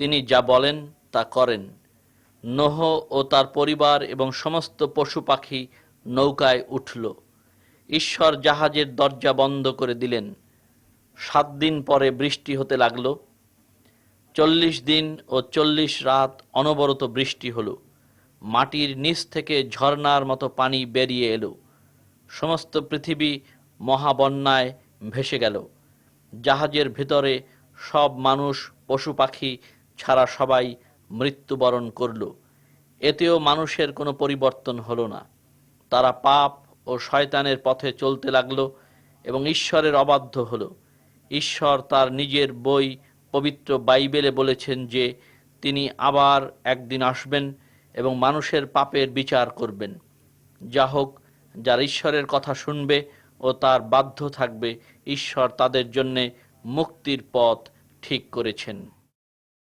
তিনি যা বলেন তা করেন। নোহ ও তার পরিবার এবং সমস্ত পশু পাখি নৌকায় উঠল। ঈশ্বর জাহাজের দরজা বন্ধ করে দিলেন। সাত দিন পরে বৃষ্টি হতে লাগল। চল্লিশ দিন ও চল্লিশ রাত অনবরত বৃষ্টি হলো। মাটির নিচ থেকে ঝর্ণার মতো পানি বেরিয়ে এলো। সমস্ত পৃথিবী মহাবন্যায় ভেসে গেল। জাহাজের ভিতরে সব মানুষ, পশু পাখি ছাড়া সবাই মৃত্যুবরণ করল। এতেও মানুষের কোনো পরিবর্তন হলো না। তারা পাপ ও শয়তানের পথে চলতে লাগল এবং ঈশ্বরের অবাধ্য হলো। ঈশ্বর তার নিজের বই পবিত্র বাইবেলে বলেছেন যে, তিনি আবার একদিন আসবেন এবং মানুষের পাপের বিচার করবেন। যা হোক, যার ঈশ্বরের কথা শুনবে ও তার বাধ্য থাকবে, ঈশ্বর তাদের জন্যে মুক্তির পথ ঠিক করেছেন।